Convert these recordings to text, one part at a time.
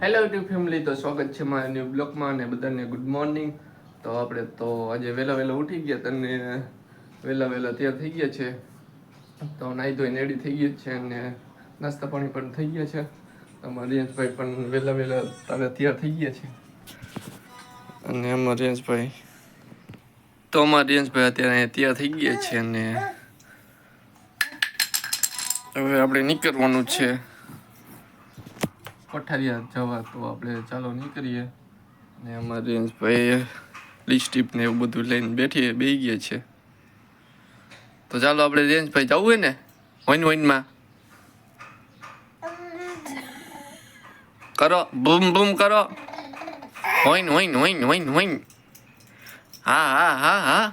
Hello YouTube family તો સ્વાગત છે મારા ન્યૂ બ્લોગમાં અને બધાને ગુડ મોર્નિંગ તો આપણે તો આજે વહેલા વહેલા ઉઠી ગયા તને વહેલા વહેલા તૈયાર થઈ ગયા છે. તો નાહી ધોઈને રેડી થઈ ગયા છે અને નાસ્તા પાણી પણ થઈ ગયા છે. અમારા રિયાંશભાઈ પણ વહેલા વહેલા તારે તૈયાર થઈ ગયા છે. અને અમારા રિયાંશભાઈ તો અમારા રિયાંશભાઈ અત્યારે તૈયાર થઈ ગયા છે અને હવે આપણે નીકળવાનું છે. પઠારિયા જવા તો આપણે ચાલો નીકળીએ. ને અમારે ભાઈ લિપસ્ટિક ને એવું બધું લઈને બેઠીએ બેસી ગયા છે. તો ચાલો આપણે રેન્જભાઈ જવું હોય ને? વન વનમાં કરો બૂમ બૂમ કરો. હોઈન હોઈન હોઈન હોઈન હોઈન. હા હા હા હા.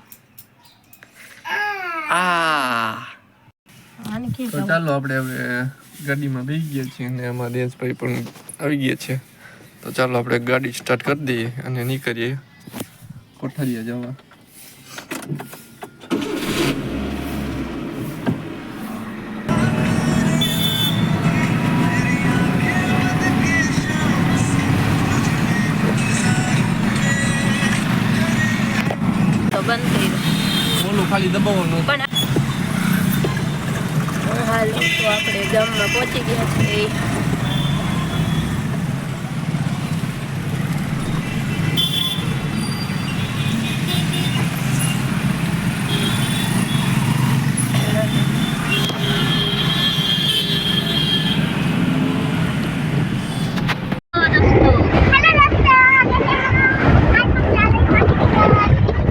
આ ચાલો આપણે હવે ગાડીમાં બેસી ગયા છીએ અને અમારા દેશભાઈ પણ આવી ગયા છે. તો ચાલો આપણે ગાડી સ્ટાર્ટ કરી દઈએ અને નીકળીએ. કોઠારીયા જવા. હાલો તો આપણે ગામમાં પહોંચી ગયા છીએ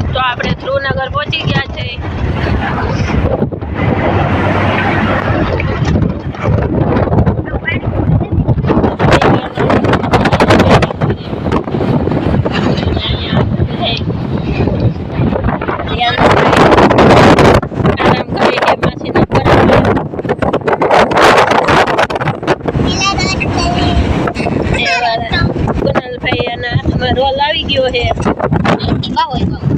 તો આપણે ધ્રુવનગર પહોંચી ગયા છે આરામ કરીને માસીના ઘરે કુનાલભાઈ એના હાથમાં રોલ આવી ગયો છે તો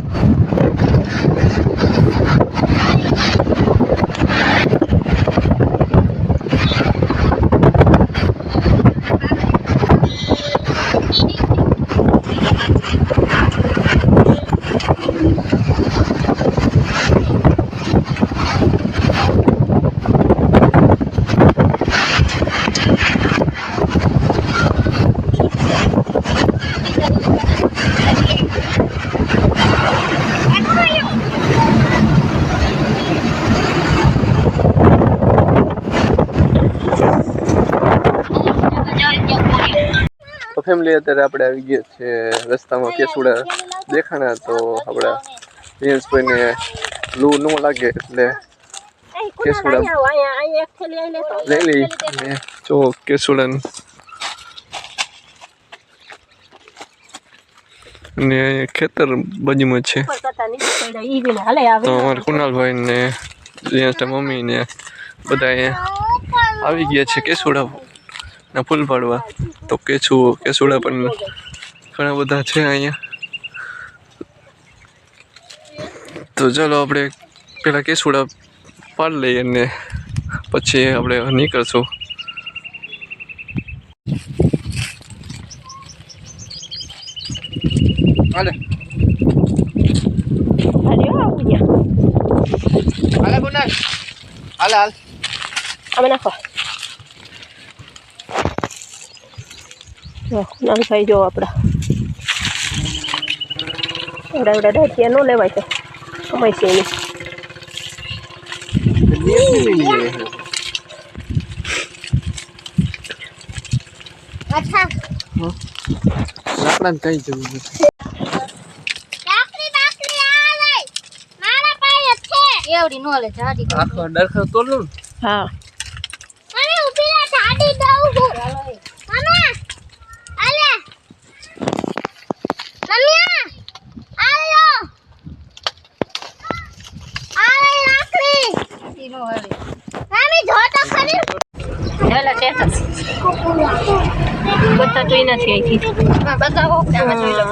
ફેમિલી અત્યારે આપણે આવી ગયા છે રસ્તામાં કેસુડા દેખાણા તો આપણા રિયાંશભાઈને લૂ ન લાગે એટલે કેસુડા લઈ લઈ. જો કેસુડા ને ખેતર બાજુમાં છે. તો અમારા કુનાલભાઈ ને રિયાંશના મમ્મી ને બધા આવી ગયા છે કેસુડા ના ફૂલ પાડવા. તો કેસુ કેસુડા પણ ઘણા બધા છે અહીંયા. તો ચાલો આપણે પેલા કેસુડા પાડ લઈએ અને પછી આપણે નીકળશું. હાલે. હાલે કુનાલ હાલે હાલ અમે નાખો. કુનાલભાઈ જો આપણા એવડા એવડા ડાયટિયા ન લેવાય છે સમય છે એની લાકડાને કઈ જરૂર છે એવડી નો લે જાડી આખો ડરખો તોડલું હા. મને ઊભી રે જાડી દઉં હું. મામા બટાટું નથી આવી બતાવો જોઈ લો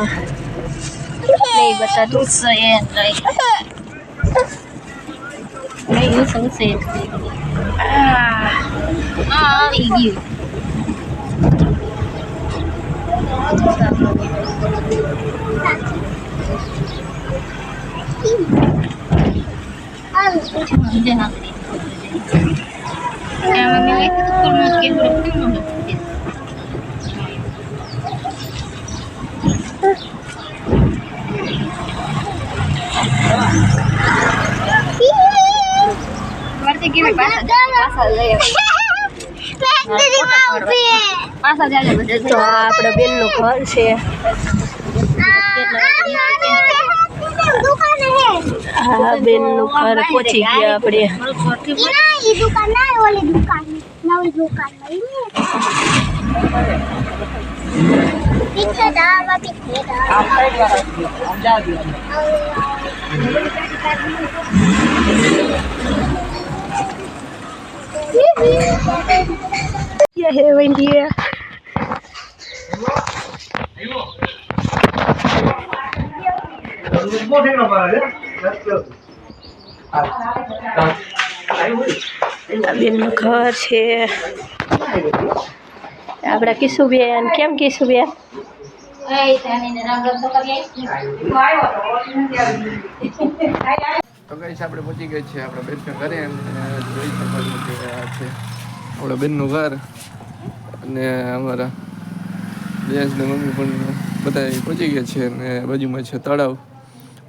નહીં બટાટું છે નહીં નહીં શું છે આવી ગયું Jangan lupa like, comment, dan subscribe તો આ આપણા બેનનું ઘર છે. દુકાન હે આ બેનનું ઘર પહોંચી ગયા આપણે. ના ઈ દુકાન ના બેનનું ઘર છે. આપણા કિશુબેન, કેમ કિશુબેન? તો કઈ આપણે પહોંચી ગઈ છે આપણે બેનના ઘરે જોઈ શકો છો કે આ છે. આપણા બેનનું ઘર અને અમારા બેન્સને મમ્મી પણ બધા પહોંચી ગયા છે અને બાજુમાં છે તળાવ.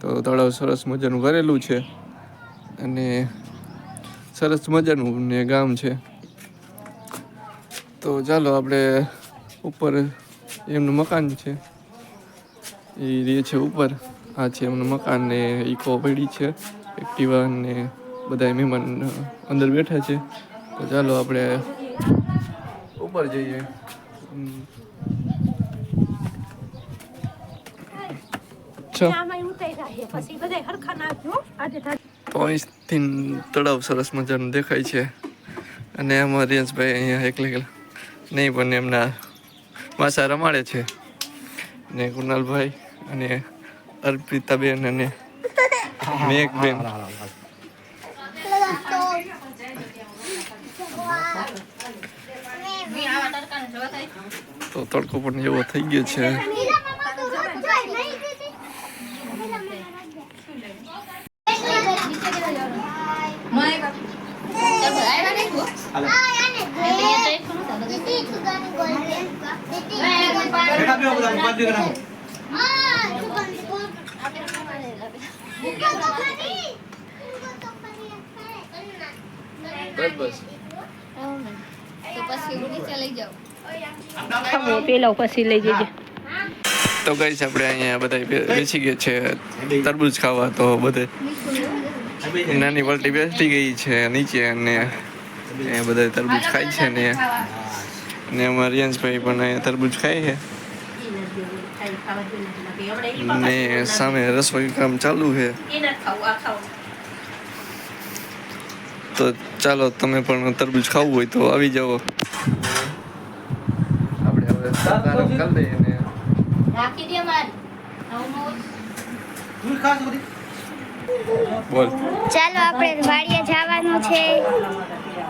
તો તળાવ સરસ મજાનું કરેલું છે. અને સરસ મજાનું ને ગામ છે. તો ચાલો આપણે ઉપર એમનું મકાન છે. એ રહે છે ઉપર. આ છે એમનું મકાન ને ઈકો પડી છે. એક્ટિવા ને બધા મહેમાન અંદર બેઠા છે. તો ચાલો આપણે ઉપર જઈએ. છો? તો અહીંથી તળાવ સરસ મજાનું દેખાય છે. અને એમાં રિયાંશભાઈ અહીંયા એકલા એકલા નહીં પણ એમના માસા રમાડે છે. ને કુનાલભાઈ અને અર્પિતાબેન અને મેઘબેન. તો તડકો પણ એવો થઈ ગયો છે બસ બસ તો પછી હું નીચે લઈ જાઉં તમે તો ગઈ આપણે અહીંયા બધા બેસી ગયા છે. તરબૂચ ખાવા તો બધે. નાની પલટી બેસી ગઈ છે નીચે અને એ બધા તરબૂચ ખાય છે ને ને અમારા રિયાંશભાઈ પણ અહીંયા તરબૂચ ખાય છે. ને સામે રસોઈ કામ ચાલુ છે. તો ચાલો તમે પણ તરબૂચ ખાવું હોય તો આવી જાઓ. આપણે હવે સારું કરી દઈએ ને. રાખી દે બોલ. ચાલો આપણે વાડીએ જવાનું છે.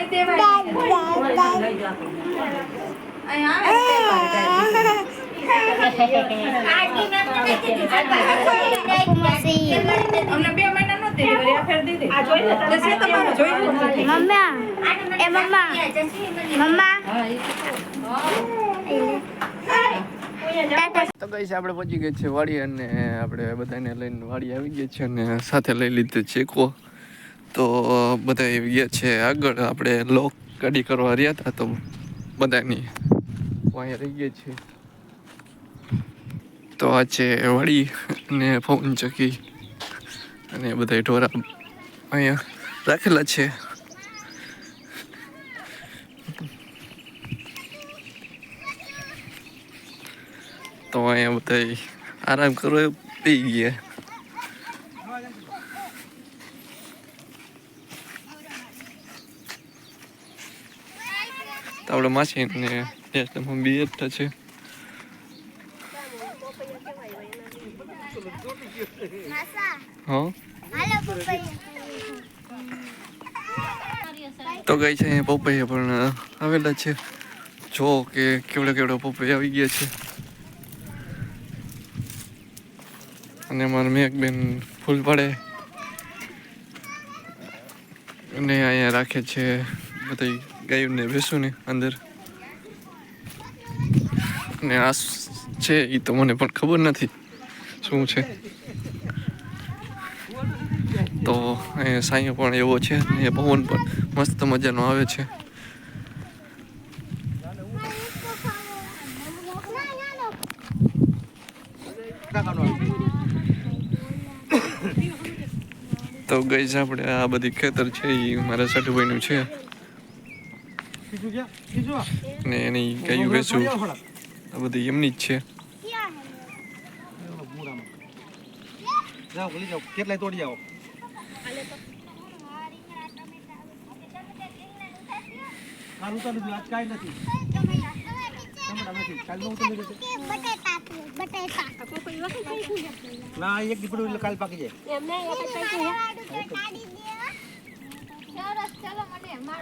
ઉતારવાનું બધા હાય આ છે મારા અર્પિતાબેન જાઓ ને હલો નીચે મેસેજ નહીં અહીંયા હલો નીચે ખુમાસી. મમ્મા એ મમ્મા મમ્મા. તો. ગઈ છે આપણે પહોંચી ગયા છે વાડી અને આપણે બધાને લઈને વાડી આવી ગયા છે અને સાથે લઈ લીધે છે ચેકો. તો બધા ગયા છે આગળ. આપણે લોક ગાડી કરવા રહ્યા હતા તો બધાની અહીંયા રહી ગયા છે. તો આ છે વળી અને ફોન ચકી અને બધા ઢોરા અહીંયા રાખેલા છે. તો અહીંયા બધા આરામ કરવા પી ગયા. આપણે માસી ને યશમાં બી જ છે તો ગઈ છે અહીંયા પપૈયા પણ આવેલા છે જો કે કેવડા કેવડા પપૈયા આવી ગયા છે અને મારા મેઘબેન ફૂલ પડે અને અહીંયા રાખે છે બધી ગાયોને ને અંદર. ને આ છે એ તો મને પણ ખબર નથી શું છે. તો અહીંયા સાંયો પણ એવો છે ને પવન પણ મસ્ત મજાનો આવે છે. તો ગઈ આપણે આ બધી ખેતર છે એ મારા સાઠુભાઈનું છે. અને એની ગાયું વેચું આ બધી એમની જ છે. જાઓ ભૂલી જાઓ. કેટલાય તોડી આવો. કાલ ઉતારી આજ કાંઈ નથી. કાલ નો ઉતારી દીધું બટેટા બટેટા. ના એક દીપડું એટલે કાલ પાકી જાય.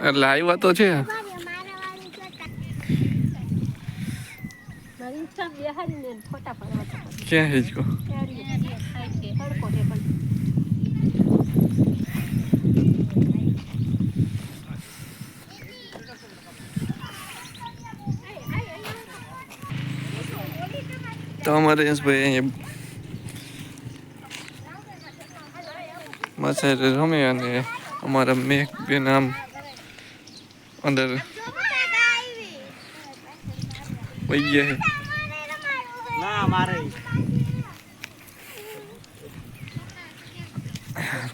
એટલે આવ્યા તો છે ફોટા પાડવા ક્યાં હિચકો તો અમારે યશભાઈ સાથે રમે અને અમારા મેઘ બે નામ અંદર વહી ગયા છે ના મારે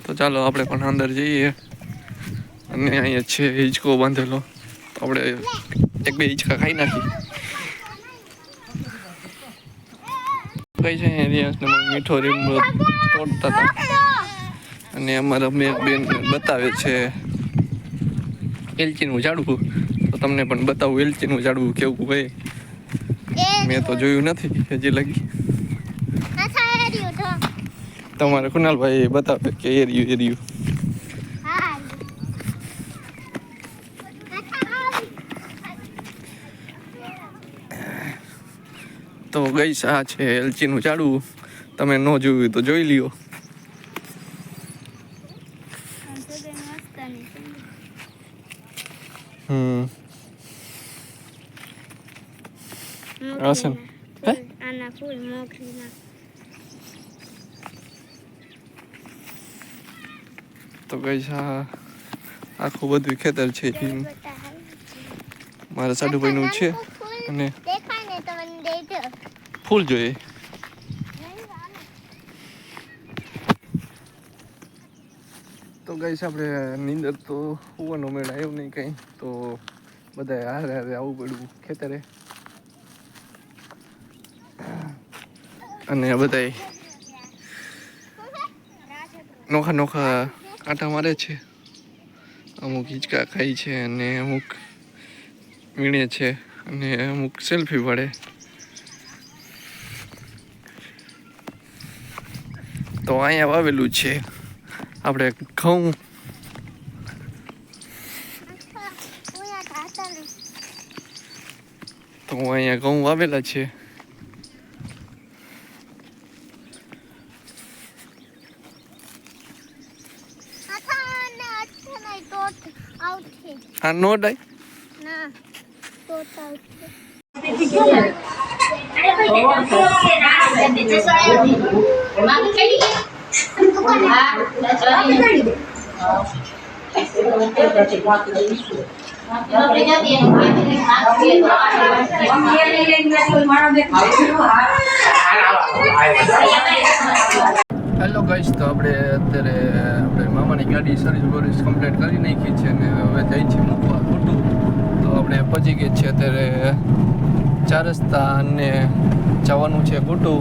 તો ચાલો આપણે પણ અંદર જઈએ. અને અહીંયા છે હિંચકો બાંધેલો. આપણે એક બે હિંચકા ખાઈ નાખી. કઈ છે રિયાસને મીઠો રીમડો તોડતા હતા. અને અમારા મેં બેન બતાવે છે એલચીનું ઝાડવું. તો તમને પણ બતાવું એલચીનું ઝાડવું કેવું હોય. મેં તો જોયું નથી, હજી લગી. તમારે કુનાલભાઈ બતાવે કે એરિયું એરિયું તો ગઈ આ છે એલચીનું ઝાડવું તમે ન જોયું તો જોઈ લ્યો. હમ. હશે ને? આના ફૂલ મોખરીના તો ગઈ આ આખું બધું ખેતર છે મારા સાડુભાઈનું છે અને ફૂલ જોઈએ. તો ગઈ આપણે નીંદર તો હોવાનો મેળ આવ્યો નહીં કંઈ. તો બધા હારે હારે આવવું પડ્યું ખેતરે. અને બધા નોખા નોખા કાંટા મારે છે. અમુક હિંચકા ખાય છે અને અમુક વીણે છે અને અમુક સેલ્ફી પાડે તો અહીંયા વાવેલું છે. આપણે ઘઉં. તો અહીંયા ઘઉં વાવેલા છે અથવા ને અચ્છા નહીં ટોટ આઉટ છે આ નો ડાય? ના ટોટ આઉટ છે હેલો ગાઈસ તો આપણે અત્યારે આપણે મામાની ગાડી સર્વિસ બર્વિસ કમ્પ્લીટ કરી નાખી છે અને હવે જઈ છે મૂકવા ખોટું. તો આપણે પહોંચી ગયા છીએ અત્યારે ચાર રસ્તા અને જવાનું છે ખોટું.